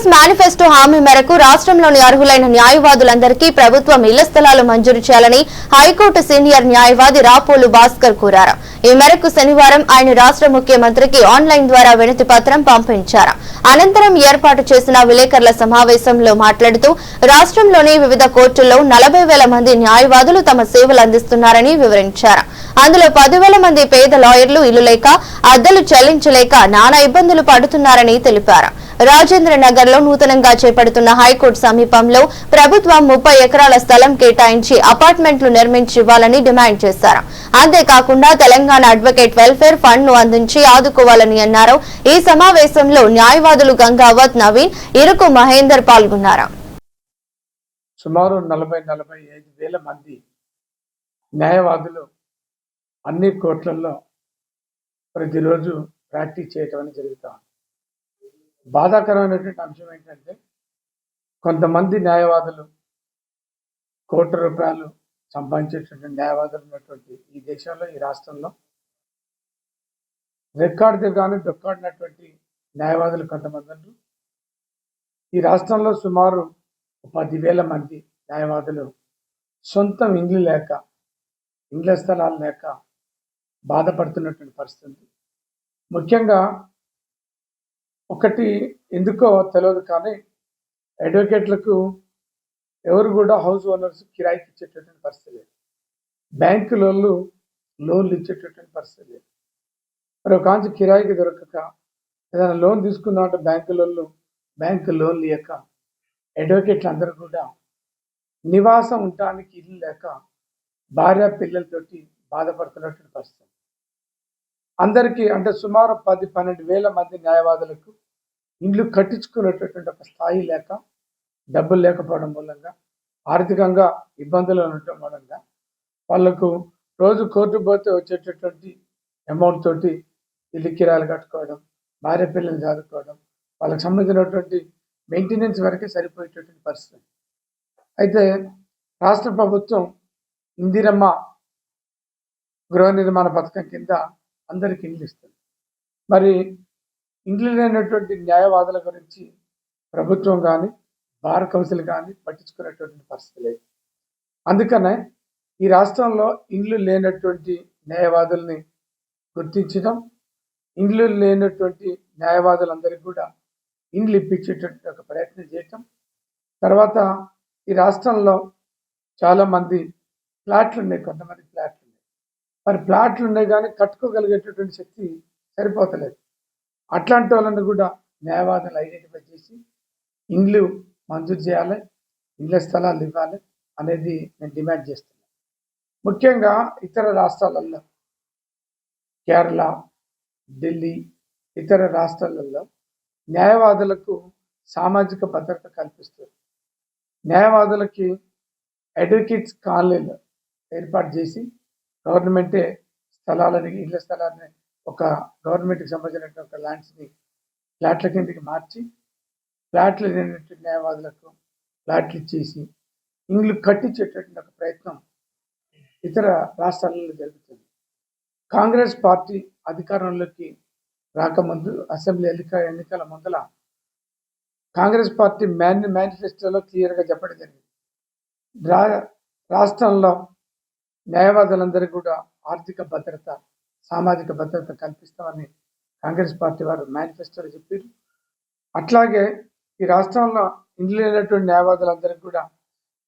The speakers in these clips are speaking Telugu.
కాంగ్రెస్ మేనిఫెస్టో హామీ మేరకు రాష్ట్రంలోని అర్హులైన న్యాయవాదులందరికీ ప్రభుత్వం ఇళ్ళ స్థలాలు మంజూరు చేయాలని హైకోర్టు సీనియర్ న్యాయవాది రాపోలు భాస్కర్ కోరారు. ఈ మేరకు శనివారం ఆయన రాష్ట్ర ముఖ్యమంత్రికి ఆన్లైన్ ద్వారా వినతి పత్రం పంపించారు. అనంతరం ఏర్పాటు చేసిన విలేకరుల సమావేశంలో మాట్లాడుతూ రాష్ట్రంలోని వివిధ కోర్టుల్లో నలభై వేల మంది న్యాయవాదులు తమ సేవలు అందిస్తున్నారని వివరించారు. అందులో పదివేల మంది పేద లాయర్లు ఇల్లు లేక అద్దెలు చెల్లించలేక నానా ఇబ్బందులు పడుతున్నారని తెలిపారు. రాజేంద్ర నగర్లో నూతనంగా చేపడుతున్న హైకోర్టు సమీపంలో ప్రభుత్వం ముప్పై ఎకరాల స్థలం కేటాయించి అపార్ట్మెంట్లు నిర్మించివ్వాలని డిమాండ్ చేశారు. అంతేకాకుండా తెలంగాణ అడ్వకేట్ వెల్ఫేర్ ఫండ్ను అందించి ఆదుకోవాలని అన్నారు. ఈ సమావేశంలో న్యాయవాదులు గంగావత్ నవీన్ ఇరుకు మహేందర్ పాల్గొన్నారు. సుమారు నలభై నలభై ఐదు వేల మంది న్యాయవాదులు అన్ని కోర్టులలో ప్రతిరోజు ప్రాక్టీస్ చేయటం అనేది జరుగుతూ ఉంది. బాధాకరమైనటువంటి అంశం ఏంటంటే కొంతమంది న్యాయవాదులు కోట్ల రూపాయలు సంపాదించేటువంటి న్యాయవాదులు ఉన్నటువంటి ఈ దేశంలో ఈ రాష్ట్రంలో రికార్డు కానీ డొక్కాడినటువంటి న్యాయవాదులు కొంతమంది ఉన్నారు. ఈ రాష్ట్రంలో సుమారు పదివేల మంది న్యాయవాదులు సొంతం ఇండ్లు లేక ఇండ్ల స్థలాలు లేక బాధపడుతున్నటువంటి పరిస్థితి ముఖ్యంగా ఒకటి ఎందుకో తెలియదు కానీ అడ్వకేట్లకు ఎవరు కూడా హౌస్ ఓనర్స్ కిరాయికి ఇచ్చేటటువంటి పరిస్థితి లేదు. బ్యాంకులలో లోన్లు ఇచ్చేటటువంటి పరిస్థితి లేదు. మరి ఒక కాంచి కిరాయికి దొరకక ఏదైనా లోన్ తీసుకుందామంటే బ్యాంకులలో బ్యాంకు లోన్లు ఇవ్వక అడ్వకేట్లు అందరూ కూడా నివాసం ఉండటానికి ఇల్లు లేక భార్య పిల్లలతోటి బాధపడుతున్నటువంటి పరిస్థితి. అందరికీ అంటే సుమారు పది పన్నెండు వేల మంది న్యాయవాదులకు ఇండ్లు కట్టించుకునేటటువంటి ఒక స్థాయి లేక డబ్బులు లేకపోవడం మూలంగా ఆర్థికంగా ఇబ్బందులు ఉండటం మూలంగా వాళ్ళకు రోజు కోర్టు పోతే వచ్చేటటువంటి అమౌంట్ తోటి ఇల్లు కిరాలు కట్టుకోవడం భార్య పిల్లలు చదువుకోవడం వాళ్ళకి సంబంధించినటువంటి మెయింటెనెన్స్ వరకే సరిపోయేటటువంటి పరిస్థితి. అయితే రాష్ట్ర ప్రభుత్వం ఇందిరమ్మ గృహ నిర్మాణ పథకం కింద అందరికి ఇండ్లు ఇస్తుంది మరి ఇండ్లు లేనటువంటి న్యాయవాదుల గురించి ప్రభుత్వం కానీ బార్ కౌన్సిల్ కానీ పట్టించుకునేటువంటి పరిస్థితి లేదు. అందుకనే ఈ రాష్ట్రంలో ఇండ్లు లేనటువంటి న్యాయవాదుల్ని గుర్తించడం ఇండ్లు లేనటువంటి న్యాయవాదులందరికీ కూడా ఇండ్లు ఇప్పించేటటువంటి ఒక ప్రయత్నం చేయటం తర్వాత ఈ రాష్ట్రంలో చాలామంది ఫ్లాట్లు ఉన్నాయి కొంతమంది మరి ప్లాట్లు ఉన్నాయి కానీ కట్టుకోగలిగేటటువంటి శక్తి సరిపోతలేదు. అట్లాంటి వాళ్ళని కూడా న్యాయవాదులు ఐడెంటిఫై చేసి ఇండ్లు మంజూరు చేయాలి ఇండ్ల స్థలాలు ఇవ్వాలి అనేది నేను డిమాండ్ చేస్తున్నాను. ముఖ్యంగా ఇతర రాష్ట్రాలలో కేరళ ఢిల్లీ ఇతర రాష్ట్రాలలో న్యాయవాదులకు సామాజిక భద్రత కల్పిస్తారు న్యాయవాదులకి అడ్వకేట్స్ కాలనీలు ఏర్పాటు చేసి గవర్నమెంటే స్థలాలని ఇళ్ళ స్థలాన్ని ఒక గవర్నమెంట్కి సంబంధించిన ఒక ల్యాండ్స్ని ఫ్లాట్ల కిందకి మార్చి ఫ్లాట్లు లేనటువంటి న్యాయవాదులకు ఫ్లాట్లు ఇచ్చేసి ఇండ్లు కట్టించేటటువంటి ఒక ప్రయత్నం ఇతర రాష్ట్రాలలో జరుగుతుంది. కాంగ్రెస్ పార్టీ అధికారంలోకి రాకముందు అసెంబ్లీ ఎన్నిక ఎన్నికల ముందల కాంగ్రెస్ పార్టీ మేని మేనిఫెస్టోలో క్లియర్గా చెప్పడం జరిగింది. రా రాష్ట్రంలో న్యాయవాదులందరికీ కూడా ఆర్థిక భద్రత సామాజిక భద్రత కల్పిస్తామని కాంగ్రెస్ పార్టీ వారు మేనిఫెస్టోలో చెప్పారు. అట్లాగే ఈ రాష్ట్రంలో ఇండ్లు లేనటువంటి న్యాయవాదులందరికీ కూడా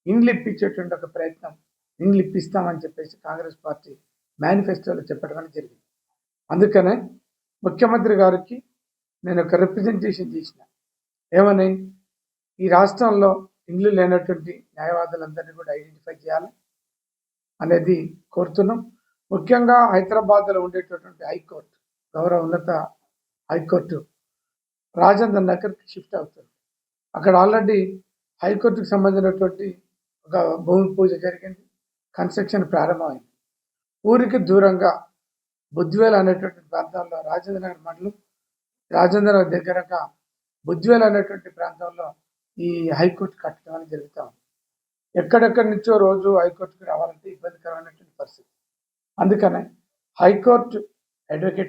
ఇండ్లు ఇప్పించేటువంటి ఒక ప్రయత్నం ఇండ్లు ఇప్పిస్తామని చెప్పేసి కాంగ్రెస్ పార్టీ మేనిఫెస్టోలో చెప్పడం అని జరిగింది. అందుకనే ముఖ్యమంత్రి గారికి నేను ఒక రిప్రజెంటేషన్ చేసిన ఏమని ఈ రాష్ట్రంలో ఇండ్లు లేనటువంటి న్యాయవాదులందరినీ కూడా ఐడెంటిఫై చేయాలి. అనేది కోరుతున్నాం. ముఖ్యంగా హైదరాబాద్లో ఉండేటటువంటి హైకోర్టు గౌరవ ఉన్నత హైకోర్టు రాజేంద్ర నగర్కి షిఫ్ట్ అవుతుంది. అక్కడ ఆల్రెడీ హైకోర్టుకు సంబంధించినటువంటి ఒక భూమి పూజ జరిగింది కన్స్ట్రక్షన్ ప్రారంభమైంది. ఊరికి దూరంగా బుద్ధివేల్ అనేటువంటి ప్రాంతాల్లో రాజేంద్ర నగర్ మండలం రాజేంద్ర నగర్ దగ్గరగా బుద్వేల్ అనేటువంటి ప్రాంతంలో ఈ హైకోర్టు కట్టడం అనేది జరుగుతూ ఉంది. ఎక్కడెక్కడి నుంచో రోజు హైకోర్టుకి రావాలంటే ఇబ్బందికరమైనటువంటి పరిస్థితి. అందుకనే హైకోర్టు అడ్వకేట్